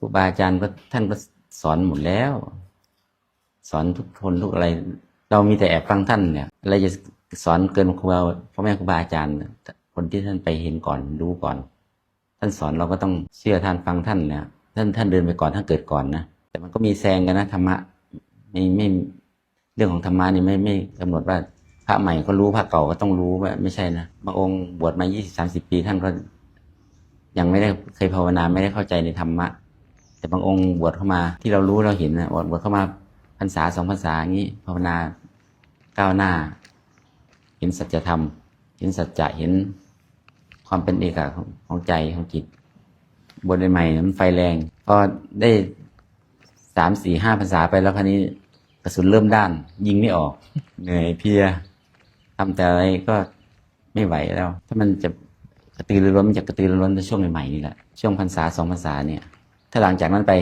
ครูบาอาจารย์ก็ท่านก็สอนหมดแล้ว สอนทุกคนทุกอะไร เรามีแต่แอบฟังท่านเนี่ยอะไรจะสอนเกินครูบาพ่อแม่ครูบาอาจารย์ คนที่ท่านไปเห็นก่อนรู้ก่อน ท่านสอนเราก็ต้องเชื่อท่านฟังท่านเนี่ยท่านท่านเดินไปก่อนท่านเกิดก่อนนะแต่มันก็มีแซงกันนะธรรมะไม่ไม่เรื่องของธรรมะนี่ไม่ไม่กำหนดว่าพระใหม่ก็รู้พระเก่าก็ต้องรู้ว่าไม่ใช่นะบางองค์บวชมายี่สิบสามสิบปีท่านก็ยังไม่ได้เคยภาวนาไม่ได้เข้าใจในธรรมะ แต่บางองค์บวชเข้ามาที่เรารู้เราเห็นนะบวชบวชเข้ามาพรรษาสองพรรษาอย่างนี้ภาวนาก้าวหน้า เห็นสัจธรรม เห็นสัจจะเห็นความเป็นเอกของของใจของจิตบวชใหม่มันไฟแรงพอได้สามสี่ห้าภาษาไปแล้วคราวนี้กระสุนเริ่มด้าน ยิงไม่ออก เหนื่อยเพียทำแต่อะไรก็ไม่ไหวแล้ว ถ้ามันจะกระตือรือร้นมันจะกระตือรือร้นในช่วงใหม่ๆนี่แหละช่วงพรรษาสองพรรษาเนี่ย ถ้าหลังจากนั้นไป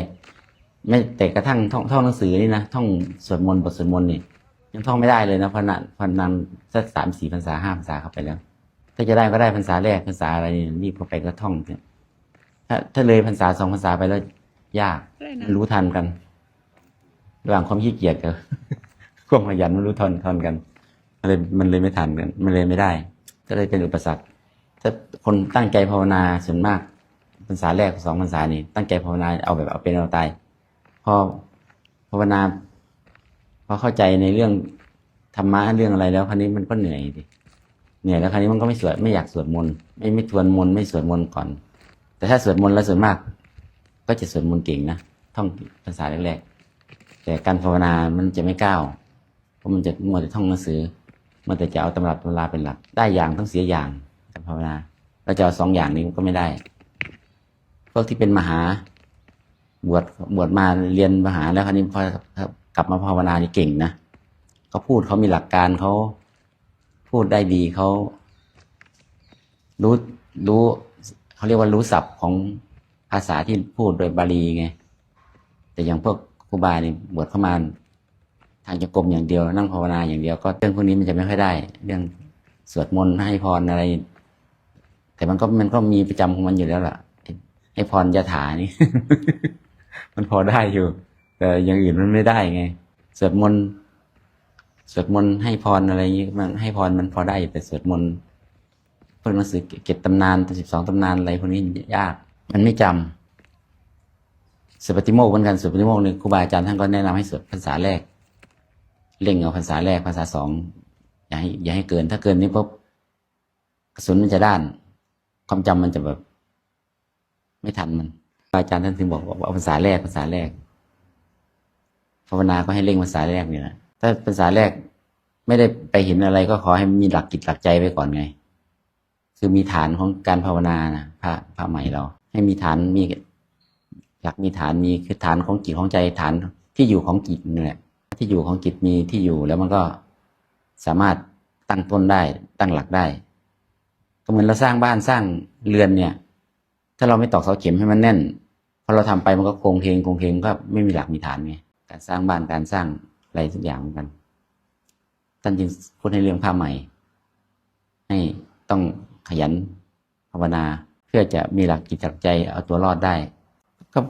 ไม่แต่กระทั่งท่องท่องหนังสือนี่นะท่องสวดมนต์บทสวดมนต์นี่ยังท่องไม่ได้เลยนะเพราะนั้นเพราะนั้นสักสามสี่พรรษาห้าพรรษาเข้าไปแล้ว ถ้าจะได้ก็ได้พรรษาแรกพรรษาอะไรนี่รีบเข้าไปก็ท่องเนี่ยถ้าถ้าเลยพรรษาสองพรรษาไปแล้ว ยากอะไรนะมันรู้ทันกัน ระหว่างความขี้เกียจกับความขยันมันรู้ทันทันกันมันเลยมันเลยไม่ทันกัน มันเลยไม่ได้ ก็เลยเป็นอุปสรรค ถ้าคนตั้งใจภาวนาส่วนมาก พรรษาแรกสองพรรษานี่ตั้งใจภาวนาเอาแบบเอาเป็นเอาตายพอภาวนาพอเข้าใจในเรื่องธรรมะเรื่องอะไรแล้วคราวนี้มันก็เหนื่อยดิเหนื่อยแล้วคราวนี้มันก็ไม่สวดไม่อยากสวดมนต์ไม่ไม่ทวนมนต์ไม่สวดมนต์ก่อน แต่ถ้าสวดมนต์แล้วส่วนมาก ก็จะสวดมนต์เก่งนะท่องภาษาแรกๆแต่การภาวนามันจะไม่ก้าวเพราะมันจะมัวแต่ท่องหนังสือมันแต่จะเอาตำรับตำราเป็นหลัก ได้อย่างต้องเสียอย่างการภาวนาเราจะเอาสองอย่างนี้ก็ไม่ได้ วกที่เป็นมหา บวชบวชมาเรียนมหาแล้วคราวนี้พอกลับมาภาวนานี่เก่งนะเขาพูดเขามีหลักการเขาพูดได้ดีเขารู้รู้เขาเรียกว่ารู้ศัพท์ของภาษาที่พูดโดยบาลีไง แต่อย่างพวกครูบาเนี่ยบวชเข้ามาทางจงกรมอย่างเดียว นั่งภาวนาอย่างเดียว ก็เรื่องพวกนี้มันจะไม่ค่อยได้ เรื่องสวดมนต์ให้พรอะไร แต่มันก็มันก็มีประจำของมันอยู่แล้วล่ะ ให้พรยะถานี่ มันพอได้อยู่ แต่อย่างอื่นมันไม่ได้ไงสวดมนต์สวดมนต์ให้พรอะไรอย่างงี้มันให้พรมันพอได้แต่สวดมนต์พวกหนังสือเก็บตำนานสิบสองตำนานอะไรพวกนี้ยาก มันไม่จำสวดปฏิโมกข์เหมือนกันสวดปฏิโมกข์เนี่ครูบาอาจารย์ท่านก็แนะนำให้สวดภาษาแรกเล่งเอาภาษาแรกภาษาสองอย่าให้อย่าให้เกิน ถ้าเกินนี้ปุ๊บกระสุนมันจะด้าน ความจำมันจะแบบ ไม่ทันมันบาอาจารย์ท่านถึงบอกว่าเอาภาษาแรกภาษาแรกภาวนาก็ให้เร่งภาษาแรกเนี่ยนะถ้าภาษาแรกไม่ได้ไปเห็นอะไรก็ขอให้มีหลักจิตหลักใจไว้ก่อนไง คือมีฐานของการภาวนานะพระพระใหม่เรา ให้มีฐานมีหลักมีฐานมีคือฐานของจิตของใจฐานที่อยู่ของจิตนี่แหละที่อยู่ของจิตมีที่อยู่แล้วมันก็สามารถตั้งต้นได้ตั้งหลักได้ ก็เหมือนเราสร้างบ้านสร้างเรือนเนี่ย ถ้าเราไม่ตอกเสาเข็มให้มันแน่นพอเราทำไปมันก็โครงเพลงโครงเพลงก็ไม่มีหลักมีฐานไงการสร้างบ้านการสร้างอะไรทุกอย่างเหมือนกันท่านจึงพูดในเรื่องผ้าใหม่ ให้ต้องขยันภาวนาเพื่อจะมีหลักจิตหลักใจเอาตัวรอดได้ ก็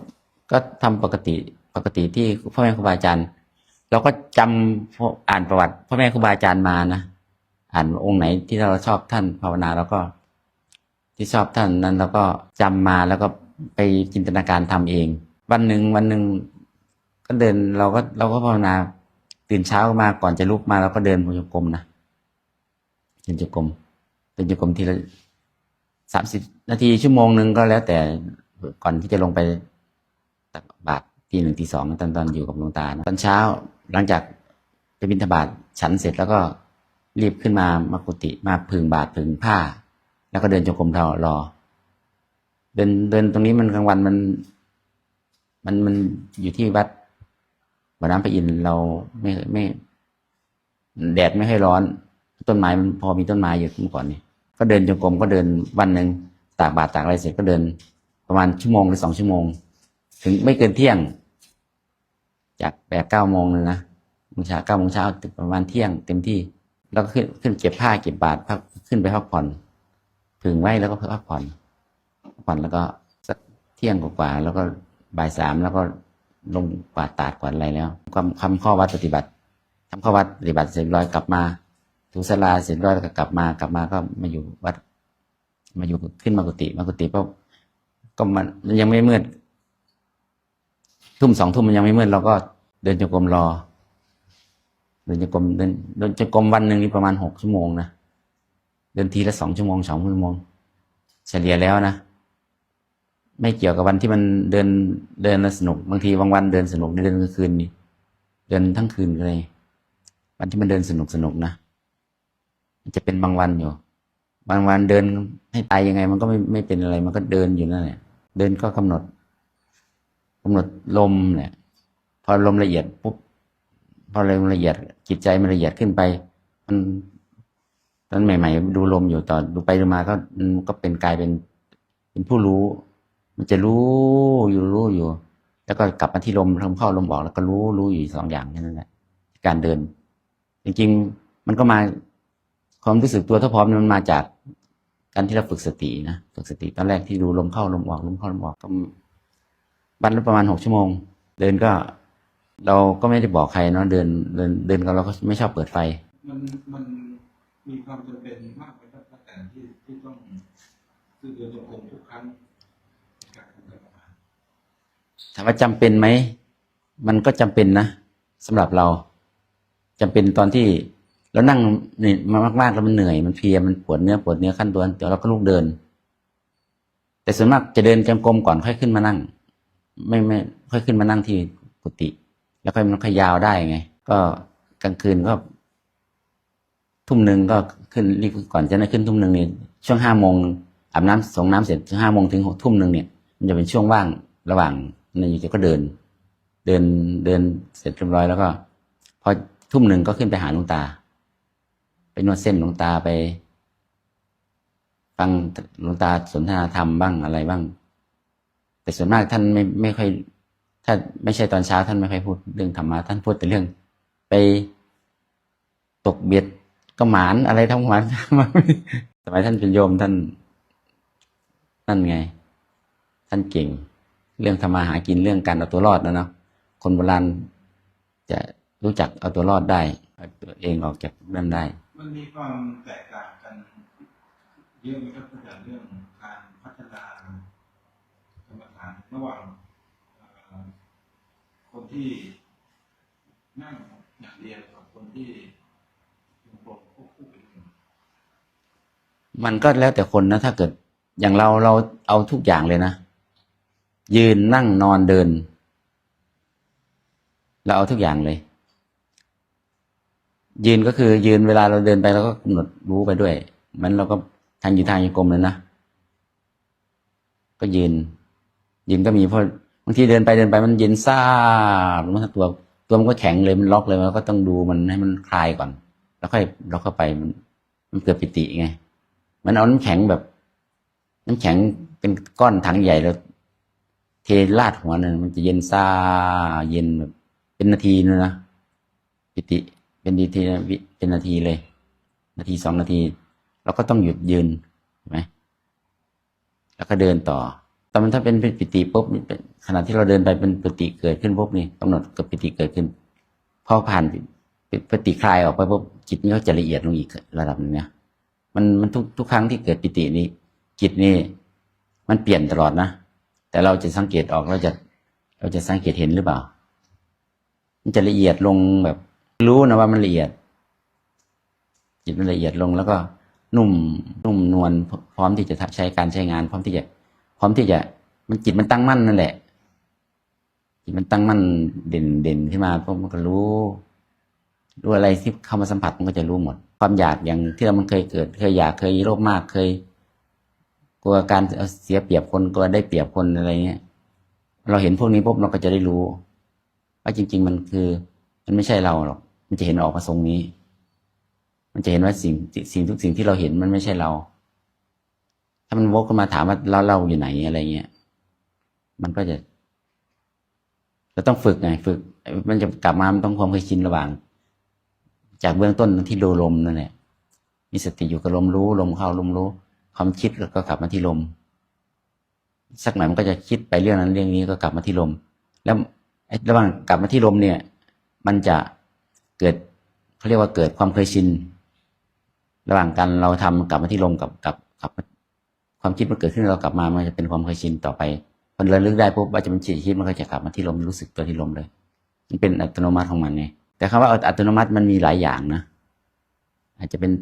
ก็ทำปกติปกติที่พ่อแม่ครูบาอาจารย์เราก็จำพวกอ่านประวัติพ่อแม่ครูบาอาจารย์มานะอ่านองค์ไหนที่เราชอบท่านภาวนาแล้วก็ ที่ชอบท่านนั้นเราก็จำมาแล้วก็ไปจินตนาการทำเอง วันหนึ่งวันหนึ่งก็เดินเราก็เราก็ภาวนาตื่นเช้ามาก่อนจะลุกมาเราก็เดินบนจงกรมนะเดินจงกรมเดินจงกรมทีละสามสิบนาทีชั่วโมงหนึ่งก็แล้ว แต่ก่อนที่จะลงไปตักบาตรทีหนึ่งทีสองตอนตอนอยู่กับหลวงตานะตอนเช้าหลังจากไปบิณฑบาตฉันเสร็จแล้วก็รีบขึ้นมามากุฏิมาพึงบาตรพึงผ้า แล้วก็เดินจงกรมเท่ารอ เดินเดินตรงนี้มันกลางวันมัน มันมันอยู่ที่วัดบ่อน้ำพระอินเราไม่ไม่แดดไม่ค่อยร้อน ต้นไม้มันพอมีต้นไม้อยู่เมื่อก่อนนี่ก็เดินจงกรมก็เดินวันหนึ่งตากบาตรตากอะไรเสร็จก็เดิน ประมาณชั่วโมงหรือสองชั่วโมง ถึงไม่เกินเที่ยง จากแปดเก้าโมงเลยนะมงเช้าเก้าโมงเช้าถึงประมาณเที่ยงเต็มที่ แล้วก็ขึ้นขึ้นเก็บผ้าเก็บบาตรพักขึ้นไปพักผ่อน ถึงไว้แล้วก็พักผ่อนผ่อนแล้วก็สักเที่ยงกว่าๆแล้วก็บ่ายสามแล้วก็ลงกวาดตาดกวาดอะไรแล้วความคำข้อวัดปฏิบัติทำข้อวัดปฏิบัติเสร็จร้อยกลับมาถูสลาเสร็จร้อยก็กลับมากลับมาก็มาอยู่วัด มาอยู่ขึ้นมากุฏิมากุฏิก็ก็มันมันยังไม่มืดทุ่มสองทุ่มมันยังไม่มืดเราก็เดินจงกรมรอ เดินจงกรมเดินเดินจงกรมวันหนึ่งนี่ประมาณหกชั่วโมงนะ เดินทีละสองชั่วโมงสองชั่วโมง เฉลี่ยแล้วนะ ไม่เกี่ยวกับวันที่มันเดินเดินสนุก บางทีบางวันเดินสนุกในเดินกลางคืนนี่เดินทั้งคืนเลย วันที่มันเดินสนุกสนุกนะมันจะเป็นบางวันอยู่ บางวันเดินให้ตายยังไง มันก็ไม่ไม่เป็นอะไร มันก็เดินอยู่นั่นแหละเดินก็กำหนดกำหนดลมเนี่ย พอลมละเอียดปุ๊บพอลมละเอียดจิตใจมันละเอียดขึ้นไป มัน ตอนใหม่ ๆ ดูลมอยู่ตอนดูไปดูมาก็ก็เป็นกลายเป็น เป็นผู้รู้ มันจะรู้อยู่รู้อยู่ แล้วก็กลับมาที่ลมลมเข้าลมออกแล้วก็รู้รู้อยู่สองอย่างแค่นั้นแหละการเดิน จริงๆมันก็มาความรู้สึกตัวถ้าพร้อมมันมาจากการที่เราฝึกสตินะฝึกสติตอนแรกที่ดูลมเข้าลมออกลมเข้าลมออกก็วันละประมาณหกชั่วโมง เดินก็เราก็ไม่ได้บอกใครเนาะเดินเดินเดินกันเราก็ไม่ชอบเปิดไฟ มันมัน มีความจำเป็นมากไหมครับป้าแต่ที่ที่ต้องคือเดินจงกรมทุกครั้งการทำกรรมฐานถามว่าจำเป็นไหมมันก็จำเป็นนะสำหรับเราจำเป็นตอนที่เรานั่งนี่มามากๆแล้วมันเหนื่อยมันเพลียมันปวดเนื้อปวดเนื้อขั้นตัวเดี๋ยวเราก็ลุกเดิน แต่ส่วนมากจะเดินจงกรมก่อนค่อยขึ้นมานั่ง ไม่ไม่ค่อยขึ้นมานั่งที่กุฏิแล้วค่อยมันค่อยยาวได้ไง ก็กลางคืนก็ ทุ่มหนึ่งก็ขึ้นรีบก่อนจะได้ขึ้นทุ่มหนึ่งนี่ช่วงห้าโมงอาบน้ำส่งน้ำเสร็จห้าโมงถึงหกทุ่มหนึ่งเนี่ยมันจะเป็นช่วงว่างระหว่างนี่ก็เดิน เดินเดินเสร็จเรียบร้อยแล้วก็พอทุ่มหนึ่งก็ขึ้นไปหาหลวงตา ไปนวดเส้นหลวงตาไปฟังหลวงตาสนทนาธรรมบ้างอะไรบ้าง แต่ส่วนมากท่านไม่ไม่ค่อยถ้าไม่ใช่ตอนเช้าท่านไม่ค่อยพูดเรื่องธรรมะท่านพูดแต่เรื่อง ไปตกเบ็ด ก็หมานอะไรทั้งวันสมัยท่านเป็นโยมท่านนั่นไง ท่านเก่ง เรื่องทำมาหากินเรื่องการเอาตัวรอดนะเนาะคนโบราณจะรู้จักเอาตัวรอดได้ตัวเองออกจากนั่นได้ มันมีความแตกต่างกันเยอะไหมครับตั้งแต่เรื่องการพัฒนากรรมฐานระหว่างคนที่นั่งอย่างเดียวกับคนที่จงกรมควบคู่ไปด้วย มันก็แล้วแต่คนนะ ถ้าเกิดอย่างเราเราเอาทุกอย่างเลยนะ ยืนนั่งนอนเดิน เราเอาทุกอย่างเลย ยืนก็คือยืนเวลาเราเดินไปเราก็กำหนดรู้ไปด้วย มันเราก็ทางอยู่ทางยังกลมเลยนะ ก็ยืน ยืนก็มีเพราะบางทีเดินไปเดินไปมันเย็นซ่าบมันตัวตัวมันก็แข็งเลยมันล็อกเลยมันก็ต้องดูมันให้มันคลายก่อน แล้วค่อยเราเข้าไปมันมันเกิดปิติไง มันเอาน้ำแข็งแบบ น้ำแข็งเป็นก้อนถังใหญ่แล้ว เทลาดหัวนี่ยมันจะเย็นซาเย็นแบบ เป็นนาทีเลยนะปิติ เป็นนาทีเป็นนาทีเลย นาทีสองนาที เราก็ต้องหยุดยืนเห็นไหมแล้วก็เดินต่อตอนมันถ้าเป็นเป็นปิติปุ๊บนี่เป็นขณะที่เราเดินไปเป็นปิติเกิดขึ้นปุ๊บนี่กำหนดกับปิติเกิดขึ้นพอผ่านปิติคลายออกไปปุ๊บจิตมันก็จะละเอียดลงอีกระดับนึงเนี่ย มันมันทุกทุกครั้งที่เกิดปิตินี้ จิตนี่มันเปลี่ยนตลอดนะ แต่เราจะสังเกตออกเราจะ เราจะสังเกตเห็นหรือเปล่า มันจะละเอียดลงแบบ รู้นะว่ามันละเอียด จิตมันละเอียดลงแล้วก็นุ่มนุ่มนวลพร้อมที่จะใช้การใช้งาน พร้อมที่จะ พร้อมที่จะ มันจิตมันตั้งมั่นนั่นแหละจิตมันตั้งมั่นเด่นเด่นขึ้นมาพวกมันก็รู้ รู้อะไรที่เข้ามาสัมผัสมันก็จะรู้หมด ความอยากอย่างที่เรามันเคยเกิด เคยอยากเคยโลภมากเคย กลัวการเสียเปรียบคนกลัวได้เปรียบคนอะไรเงี้ยเราเห็นพวกนี้ปุ๊บเราก็จะได้รู้ว่าจริง ๆ มันคือ มันไม่ใช่เราหรอกมันจะเห็นออกมาทรงนี้ มันจะเห็นว่าสิ่งสิ่งทุกสิ่งที่เราเห็นมันไม่ใช่เรา ถ้ามันวกขึ้นมาถามว่าเราเราอยู่ไหนอะไรเงี้ยมันก็จะเราต้องฝึกไงฝึก มันจะกลับมามันต้องความเคยชินระหว่าง จากเบื้องต้นที่ดูลมนั่นแหละมีสติอยู่กับลมรู้ ลมเข้าลมรู้ ความคิดก็กลับมาที่ลม สักหน่อยมันก็จะคิดไปเรื่องนั้นเรื่องนี้ก็กลับมาที่ลม แล้วระหว่างกลับมาที่ลมเนี่ย มันจะเกิดเขาเรียกว่าเกิดความเคยชินระหว่างการเราทำกลับมาที่ลมกับกับกับ ความคิดมันเกิดขึ้นเรากลับมามันจะเป็นความเคยชินต่อไปพอเราลึกได้ปุ๊บว่าจะเป็นจิตคิดมันก็จะกลับมาที่ลมรู้สึกตัวที่ลมเลย มันเป็นอัตโนมัติของมันไง แต่คำว่าอัตโนมัติมันมีหลายอย่างนะ อาจจะเป็น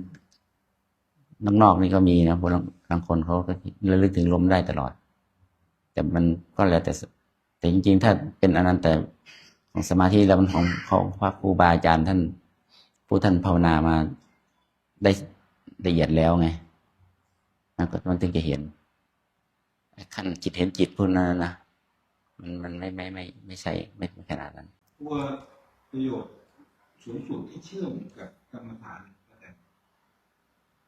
นอกๆนี่ก็มีนะบางบางคนเขาก็ระลึกถึงลมได้ตลอด แต่มันก็แล้วแต่แต่จริง ๆ ถ้าเป็นอนันต์แต่ของสมาธิแล้วมันของของพระครูบาอาจารย์ท่าน ผู้ท่านภาวนามาได้ละเอียดแล้วไงมันก็มันถึงจะเห็นขั้นจิตเห็นจิตพูดนั้นนะมันมันไม่ไม่ไม่ไม่ใช่ไม่ไม่ขนาดนั้น ตัวประโยชน์ สูงสุดที่เชื่อมกับกรรมฐานแต่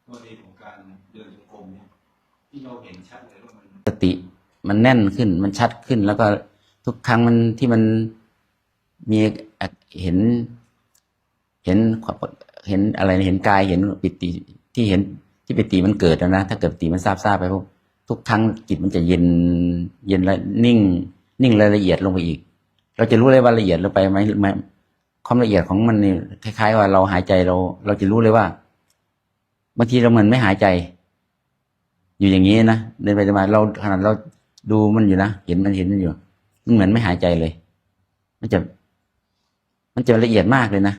กรณีของการเดินจงกรมเนี่ยที่เราเห็นชัดเลยว่ามันสติมันแน่นขึ้นมันชัดขึ้น แล้วก็ทุกครั้งมันที่มันมีเห็น เห็นเห็นอะไรเห็นกายเห็นปิติที่เห็นที่ปิติมันเกิดแล้วนะถ้าเกิดปิติมันทราบทราบไปพวกทุกครั้งจิตมันจะเย็นเย็นและนิ่ง นิ่งรายละเอียดลงไปอีก เราจะรู้เลยว่าละเอียดลงไปไหมไหม ความละเอียดของมันนี่คล้าย ๆ ว่าเราหายใจเรา เราจะรู้เลยว่าบางทีเราเหมือนไม่หายใจ อยู่อย่างนี้นะเดินไปเดินมาเราขนาดเราดูมันอยู่นะเห็นมันเห็นมันอยู่มันเหมือนไม่หายใจเลย มันจะ มันจะละเอียดมากเลยนะ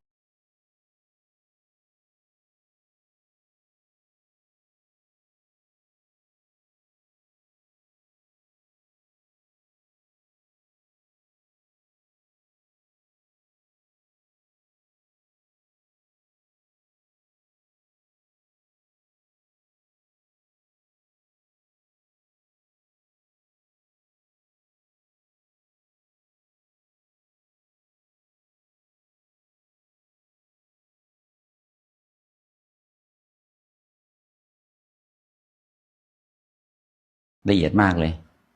ละเอียดมากเลย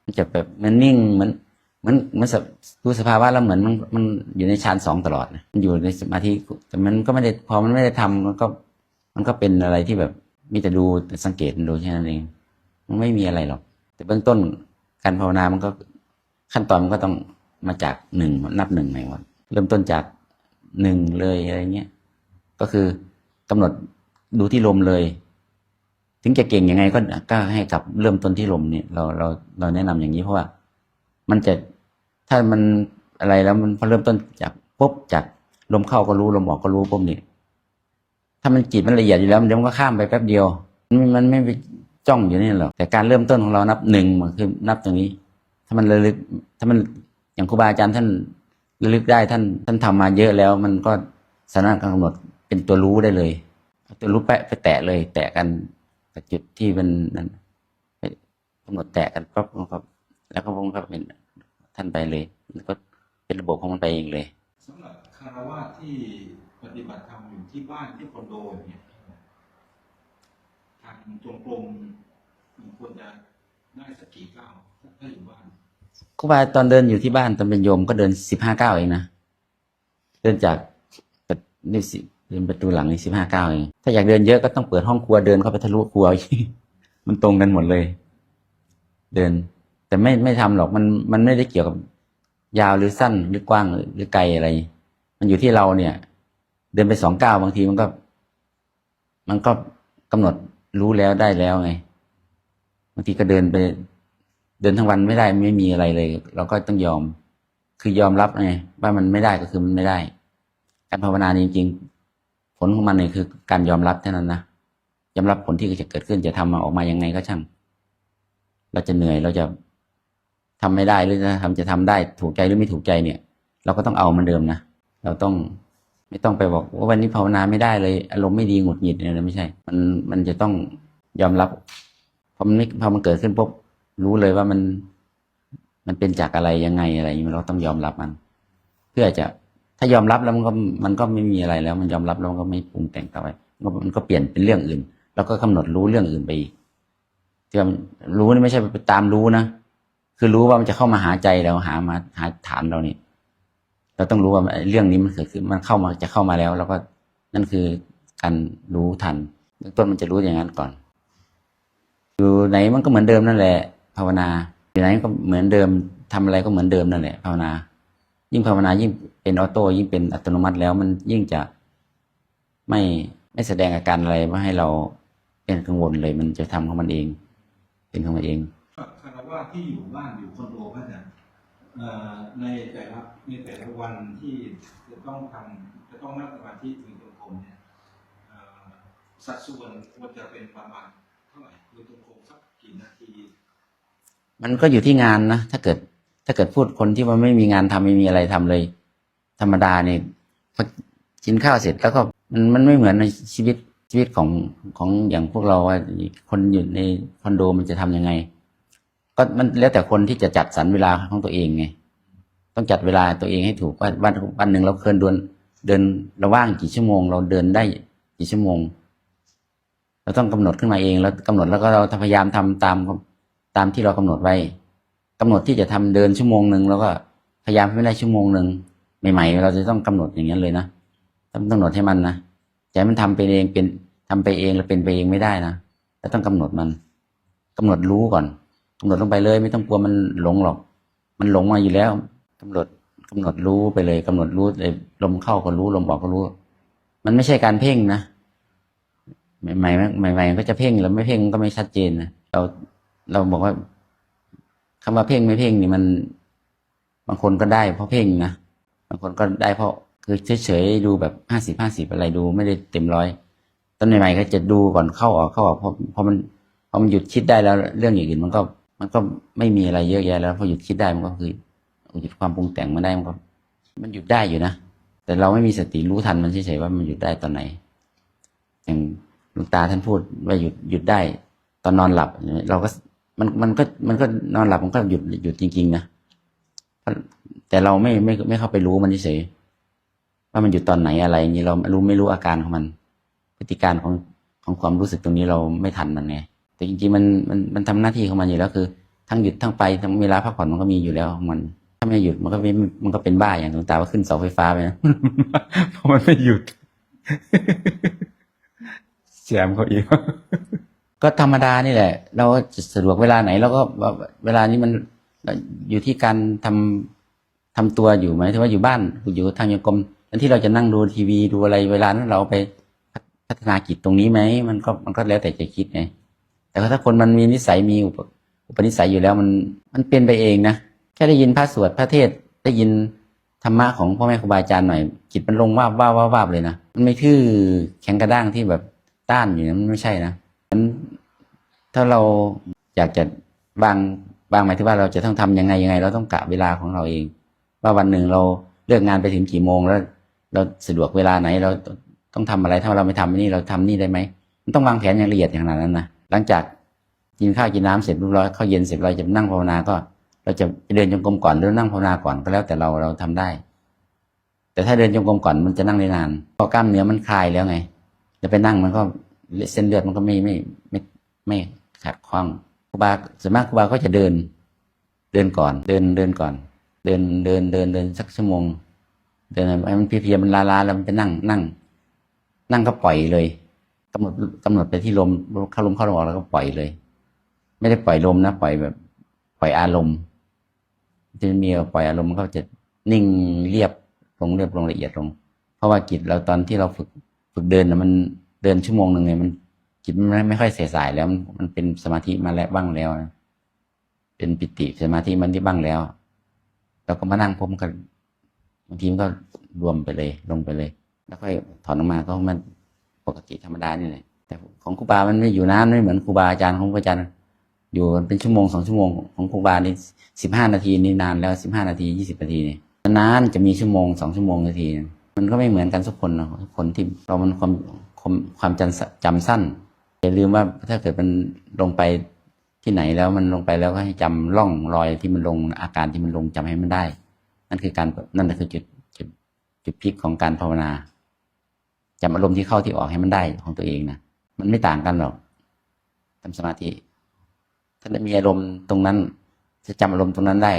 มันจะแบบมันนิ่งเหมือนมือนมันสภดูสภาวะแล้วเหมือนมันมันอยู่ในฌานสองตลอดนะมันอยู่ในสมาธิแต่มันก็ไม่ได้พอมันไม่ได้ทำมันก็ มันก็เป็นอะไรที่แบบมีแต่ดูแต่สังเกตดูแค่นั้นเองมันไม่มีอะไรหรอก แต่เบื้องต้นการภาวนามันก็ขั้นตอนมันก็ต้องมาจากหนึ่งนับหนึ่งใหม่หมดเริ่มต้นจากหนึ่งเลยอะไรเงี้ยก็คือกำหนดดูที่ลมเลย ถึงจะเก่งยังไงก็ก็ให้กลับเริ่มต้นที่ลมเนี่ยเราเราเราแนะนำอย่างนี้เพราะว่า มันจะถ้ามันอะไรแล้วมันพอเริ่มต้นจากปุ๊บจากลมเข้าก็รู้ลมออกก็รู้ปุ๊บนี่ถ้ามันจิตมันละเอียดอยู่แล้วเดี๋ยวมันก็ข้ามไปแป๊บเดียว มันมันไม่ไปจ้องอยู่นี่หรอกแต่การเริ่มต้นของเรานับหนึ่งมันคือนับตรงนี้ ถ้ามันระลึก ถ้ามันอย่างครูบาอาจารย์ท่านระลึกได้ท่านท่านทำมาเยอะแล้ว มันก็สามารถกำหนดเป็นตัวรู้ได้เลยตัวรู้ไปไปแตะเลย แตะกัน กับจุดที่มันนั่นไปกำหนดแตะกันปั๊บมันก็แล้วก็มันก็เป็นท่านไปเลยมันก็เป็นระบบของมันไปเองเลยสำหรับคารวะที่ปฏิบัติธรรมอยู่ที่บ้านที่คอนโดเนี่ยทางจงกรมมันควรจะได้สักกี่ก้าวถ้าอยู่บ้านครูบาตอนเดินอยู่ที่บ้านตอนเป็นโยมก็เดินสิบห้าเก้าเองนะเดินจากประนี่สิ เดินประตูหลังนี่สิบห้าเก้าเองถ้าอยากเดินเยอะก็ต้องเปิดห้องครัวเดินเข้าไปทะลุครัวมันตรงกันหมดเลย เดิน แต่ไม่ไม่ทำหรอกมันมันไม่ได้เกี่ยวกับ ยาวหรือสั้นหรือกว้างหรือไกลอะไร มันอยู่ที่เราเนี่ย เดินไปสองเก้าบางทีมันก็ มันก็กำหนดรู้แล้วได้แล้วไงบางทีก็เดินไป เดินทั้งวันไม่ได้ไม่มีอะไรเลย เราก็ต้องยอม คือยอมรับไงว่ามันไม่ได้ก็คือมันไม่ได้ การภาวนาจริงๆ ลของมันเนี่ยคือการยอมรับเท่านั้นนะยอมรับผลที่จะเกิดขึ้นจะทำมาออกมายังไงก็ช่าง เราจะเหนื่อยเราจะทำไม่ได้หรือจะทำจะทำได้ถูกใจหรือไม่ถูกใจเนี่ย เราก็ต้องเอามันเดิมนะเราต้องไม่ต้องไปบอกว่าวันนี้ภาวนาไม่ได้เลย อารมณ์ไม่ดีหงุดหงิดเนี่ยไม่ใช่ มันมันจะต้องยอมรับพอมันไม่พอมันเกิดขึ้นปุ๊บรู้เลยว่ามัน มันเป็นจากอะไรยังไงอะไรอย่างนี้เราต้องยอมรับมัน เพื่อจะ ถ้ายอมรับแล้วมันก็มันก็ไม่มีอะไรแล้ว มันยอมรับแล้วมันก็ไม่ปรุงแต่งต่อไปมันก็เปลี่ยนเป็นเรื่องอื่น แล้วก็กำหนดรู้เรื่องอื่นไปอีกที่ว่ารู้นี่ไม่ใช่ไปตามรู้นะคือรู้ว่ามันจะเข้ามาหาใจเราหามาหาฐานเรานี่เราต้องรู้ว่าเรื่องนี้มันเกิดขึ้นมันเข้ามาจะเข้ามาแล้ว แล้วก็นั่นคือการรู้ทันเบื้องต้นมันจะรู้อย่างนั้นก่อน อยู่ไหนมันก็เหมือนเดิมนั่นแหละ ภาวนาอยู่ไหนก็เหมือนเดิมทำอะไรก็เหมือนเดิมนั่นแหละภาวนา ยิ่งภาวนายิ่งเป็นออโต้ยิ่งเป็นอัตโนมัติแล้ว มันยิ่งจะไม่ไม่แสดงอาการอะไรว่าให้เราเป็นกังวลเลย มันจะทำของมันเอง เป็นของมันเองคารวะที่อยู่บ้านอยู่คอนโดพระอาจารย์เอ่อในแต่ละในแต่ละวันที่จะต้องทำจะต้องนั่งสมาธิถึงจงกรมเนี่ยเอ่อสัดส่วนควรจะเป็นประมาณเท่าไหร่คือจงกรมสักกี่นาที มันก็อยู่ที่งานนะถ้าเกิด ถ้าเกิดพูดคนที่ว่าไม่มีงานทำไม่มีอะไรทำเลย ธรรมดาเนี่ยกินข้าวเสร็จแล้วก็มันมันไม่เหมือนในชีวิตชีวิตของของอย่างพวกเราว่าคนอยู่ในคอนโดมันจะทำยังไง ก็มันแล้วแต่คนที่จะจัดสรรเวลาของตัวเองไงต้องจัดเวลาตัวเองให้ถูกว่าวันวันหนึ่งเราเคยเดินเดินเราว่างกี่ชั่วโมง เราเดินได้กี่ชั่วโมง เราต้องกำหนดขึ้นมาเองแล้วกำหนดแล้วก็เราพยายามทำตามตามที่เรากำหนดไว้ กำหนดที่จะทำเดินชั่วโมงหนึ่งแล้วก็พยายามให้ได้ชั่วโมงหนึ่งใหม่ๆเราจะต้องกำหนดอย่างนั้นเลยนะต้องกำหนดให้มันนะใจมันทำไปเองเป็นทำไปเองแล้วเป็นไปเองไม่ได้นะเราต้องกำหนดมันกำหนดรู้ก่อนกำหนดลงไปเลย ไม่ต้องกลัวมันหลงหรอก มันหลงมาอยู่แล้วกำหนดกำหนดรู้ไปเลยกำหนดรู้เลยลมเข้าก็รู้ลมออกก็รู้ มันไม่ใช่การเพ่งนะใหม่ๆใหม่ๆใหม่ๆก็จะเพ่งแล้วไม่เพ่งก็ไม่ชัดเจนนะเราเราบอกว่า คำว่าเพ่งไม่เพ่งนี่มัน บางคนก็ได้เพราะเพ่งนะบางคนก็ได้เพราะคือเฉยๆดูแบบห้าสิบห้าสิบอะไรดูไม่ได้เต็มร้อยตอนใหม่ๆก็จะดูก่อนเข้าออกเข้าออกพอพอมันพอมันหยุดคิดได้แล้วเรื่องอย่างอื่นมันก็ มันก็ไม่มีอะไรเยอะแยะแล้วพอหยุดคิดได้มันก็คือหยุดความปรุงแต่งมาได้มันก็ มันหยุดได้อยู่นะแต่เราไม่มีสติรู้ทันมันเฉยๆว่ามันหยุดได้ตอนไหน อย่างหลวงตาท่านพูดว่าหยุดหยุดได้ ตอนนอนหลับเราก็ มันมันก็มันก็นอนหลับมันก็หยุดหยุดจริง ๆ นะแต่เราไม่ไม่ไม่เข้าไปรู้มันเฉยว่ามันหยุดตอนไหนอะไรอย่างนี้เรารู้ไม่รู้อาการของมัน พฤติการของของความรู้สึกตรงนี้เราไม่ทันมันไงแต่จริงๆมันมันมันทำหน้าที่ของมันอยู่แล้วคือ ทั้งหยุดทั้งไปทั้งเวลาพักผ่อนมันก็มีอยู่แล้วของมัน ถ้าไม่หยุดมันก็ม่มันก็เป็นบ้าอย่างหลวงตาว่าขึ้นเสาไฟฟ้าไปนะเพราะมันไม่หยุดแจมเขาอีก ก็ธรรมดานี่แหละ เราจะสะดวกเวลาไหนเราก็เวลานี้มันอยู่ที่การทำทำตัวอยู่ไหมที่ว่าอยู่บ้านอยู่ทางโยกรมอันที่เราจะนั่งดูทีวีดูอะไรเวลานั้นเราไปพัฒนากิจตรงนี้ไหมมันก็มันก็แล้วแต่จะคิดไงแต่ถ้าคนมันมีนิสัยมีอุปนิสัยอยู่แล้วมันมันเป็นไปเองนะแค่ได้ยินพระสวดพระเทศได้ยินธรรมะของพ่อแม่ครูบาอาจารย์หน่อยจิตมันลงว่าว่าบว่าบว่าบเลยนะมันไม่ทื่อแข็งกระด้างที่แบบต้านอยู่นะมันไม่ใช่นะ ถ้าเราอยากจะวางวางหมายถึงว่าเราจะต้องทำยังไงยังไง เราต้องกะเวลาของเราเอง ว่าวันหนึ่งเราเลิกงานไปถึงกี่โมงแล้ว เราสะดวกเวลาไหนเราต้องทำอะไรถ้าเราไม่ทำนี่เราทำนี่ได้ไหมมันต้องวางแผนอย่างละเอียดอย่างนั้นนะหลังจากกินข้าวกินน้ำเสร็จเรียบร้อยข้าวเย็นเสร็จเราจะนั่งภาวนาก็ เราจะเดินจงกรมก่อนหรือนั่งภาวนาก่อนก็แล้วแต่เราเราทำได้ แต่ถ้าเดินจงกรมก่อนมันจะนั่งได้นานพราะกล้ามเนื้อมันคลายแล้วไงจะไปนั่งมันก็ เส้นเลือดมันก็ไม่ไม่ไม่ไม่ขัดข้องครูบาส่วนมากครูบาก็จะเดิน เดินก่อน เดินเดินก่อน เดินเดินเดินเดินสักชั่วโมง เดินให้มันเพลียๆมันลาลาแล้วมันจะนั่งนั่ง นั่งก็ปล่อยเลยกำหนดกำหนดไปที่ลมเข้าลมเข้าลมออกแล้วก็ปล่อยเลย ไม่ได้ปล่อยลมนะ ปล่อยแบบ ปล่อยอารมณ์จะมีปล่อยอารมณ์มันก็จะนิ่งเรียบลงเรียบลงละเอียดลง เพราะว่าจิตเราตอนที่เราฝึกฝึกเดินนะมัน เดินชั่วโมงหนึ่งไงมันจิตมันไม่ค่อยเสียสายแล้วมันเป็นสมาธิมาแล้วบ้างแล้วนะเป็นปิติสมาธิมันที่บ้างแล้วเราก็มานั่งพบกันบางทีมันก็รวมไปเลย ลงไปเลย แล้วค่อยถอนออกมาก็มันปกติธรรมดานี่แหละแต่ของครูบา มันไม่อยู่นานไม่เหมือนครูบาอาจารย์ของอาจารย์อยู่เป็นชั่วโมงสองชั่วโมงของครูบานี่สิบห้านาทีนี่นานแล้วสิบห้านาทียี่สิบนาทีนี่นานจะมีชั่วโมงสองชั่วโมงนาที มันก็ไม่เหมือนกันทุกคนนะทุกคนที่เรามันความ ความความจำจำสั้นอย่าลืมว่าถ้าเกิดมันลงไปที่ไหนแล้วมันลงไปแล้วก็ให้จำร่องรอยที่มันลงอาการที่มันลงจำให้มันได้ นั่นคือการนั่นคือจุดจุดจุดพลิกของการภาวนาจำอารมณ์ที่เข้าที่ออกให้มันได้ของตัวเองนะมันไม่ต่างกันหรอกทำสมาธิ ถ้าได้มีอารมณ์ตรงนั้น จะจำอารมณ์ตรงนั้นได้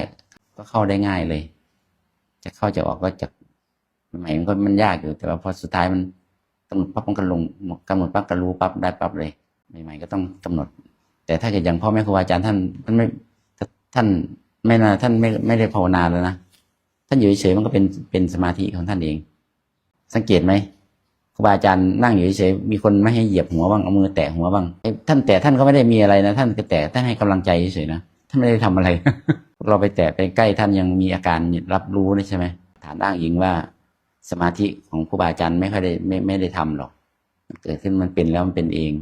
ก็เข้าได้ง่ายเลย จะเข้าจะออกก็จะใหม่มันก็มันยากอยู่แต่ว่าพอสุดท้ายมัน กำหนดปั๊บมันก็ลงกำหนดปั๊บก็รู้ปั๊บได้ปั๊บเลยใหม่ๆก็ต้องกำหนด แต่ถ้าเกิดอย่างพ่อแม่ครูอาจารย์ท่านมันไม่ท่านไม่นะท่านไม่ไม่ได้ภาวนาแล้วนะท่านอยู่เฉยๆมันก็เป็นเป็นสมาธิของท่านเอง สังเกตไหมครูบาอาจารย์นั่งอยู่เฉยๆมีคนไม่ให้เหยียบหัวบ้างเอามือแตะหัวบ้างท่านแตะท่านก็ไม่ได้มีอะไรนะท่านก็แตะท่านให้กำลังใจเฉยๆนะท่านไม่ได้ทำอะไร เราไปแตะไปใกล้ท่านยังมีอาการรับรู้นะใช่ไหมฐานอ้างอิงว่า สมาธิของครูบาอาจารย์ไม่ค่อยได้ไม่ไม่ได้ทำหรอกเกิดขึ้นมันเป็นแล้วมันเป็นเอง